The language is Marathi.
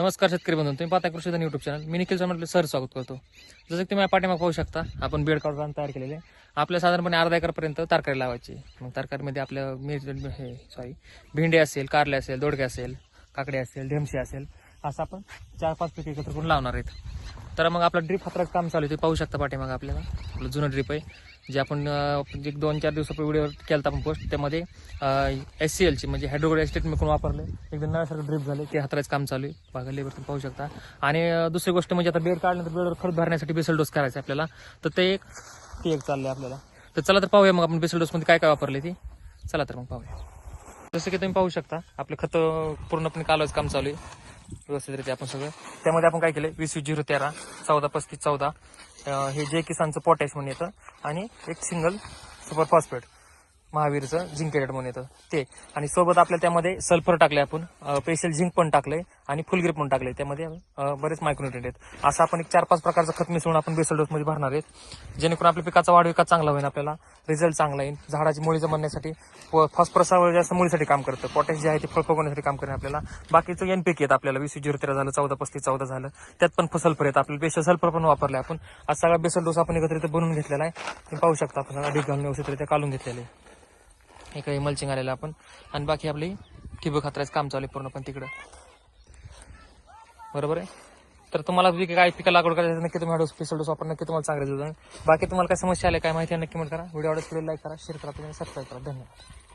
नमस्कार शेतकरी बंधू तुम्ही पाहता कृषीधन युट्यूब चॅनल मी निखिल म्हटलं सर स्वागत करतो. जसं की तुम्ही पाठीमाग पाहू शकता आपण बेड काढून तयार केलेले. आपल्या साधारणपणे अर्धा एकरपर्यंत तरकारी लावायची. मग तरकारीमध्ये आपल्या मिर हे सॉरी भेंडे असेल कारले असेल दोडके असेल काकडे असेल ढेमशी असेल असं आपण चार पाच पिके एकत्र करून लावणार आहेत. तर मग आपलं ड्रीप हात्राचं काम चालू आहे ते पाहू शकता पाठी मग आपल्याला. आपलं जुनं ड्रीप आहे जे आपण एक दोन चार दिवसापूर्वी व्हिडिओ केला आपण पोस्ट त्यामध्ये एस सी एलची म्हणजे हायड्रोग्रेड एस्टेट करून वापरले एकदम नव्यासारखं ड्रीप झाले ते हाताराचं काम चालू आहे. बघा लेबर तुम्ही पाहू शकता. आणि दुसरी गोष्ट म्हणजे आता बेड काढल्यानंतर बेडवर खत भरण्यासाठी बेसल डोस करायचा आहे आपल्याला. तर ते एक ते एक चाललं आहे आपल्याला. तर चला तर पाहूया मग आपण बेसल डोसमध्ये काय काय वापरले ती. चला तर मग पाहूया. जसं की तुम्ही पाहू शकता आपलं खतं पूर्णपणे कालच काम चालू आहे. व्यवस्थितरित्या आपण सगळं त्यामध्ये आपण काय केलं वीस वीस झिरो तेरा चौदा पस्तीस चौदा हे जे किसानचं पोटॅश म्हणून येतं. आणि एक सिंगल सुपर फॉस्फेट महावीरचं झिंक रेट म्हणून येतं. ते. आणि सोबत आपल्या त्यामध्ये सल्फर टाकले आपण. स्पेशल झिंक पण टाकलंय आणि फुलगिर पण टाकले त्यामध्ये बरेच मायक्रोन्युट्रेंट आहेत. असं आपण एक चार पाच प्रकारचं खत मिसळून आपण बेसल डोसमध्ये भरणार आहेत. जेणेकरून आपल्या पिकाचा वाढ विकास चांगला होईल आपल्याला रिझल्ट चांगला येईल. झाडाची मुळी जमण्यासाठी फॉस्फरसावर जास्त मुळीसाठी काम करतं. पोटॅश जे आहे ते फळ पकवण्यासाठी काम करेल आपल्याला. बाकीचं एन पीक येत आपल्याला. वीस झिरो तेरा झालं चौदा पस्तीस चौदा झालं. त्यात पण सल्फर येतं आपल्याला बेसल सल्फर पण वापरले आपण. आज सगळा बेसल डोस आपण एकत्रित बनवून घेतलेला आहे. पाहू शकता आपण. सगळा ढीक घालून व्यवस्थित काढून घेतलेले इकडे मल्चिंग आलेलं आपण. आणि बाकी आपली ठिबक खात्राचं काम चालू आहे पूर्ण पण तिकडं. बरोबर आहे? तर तुम्हाला जे काय पिका लागवड करायचं नक्की तुम्ही डोस स्पेशल डोस वापर नक्की तुम्हाला चांगलं रिझल्ट बाकी तुम्हाला काय समस्या आल्या काय माहिती आहे नक्की मग करा. व्हिडिओ आवडत लाईक करा शेअर करा तुम्ही सबस्क्राईब करा. धन्यवाद.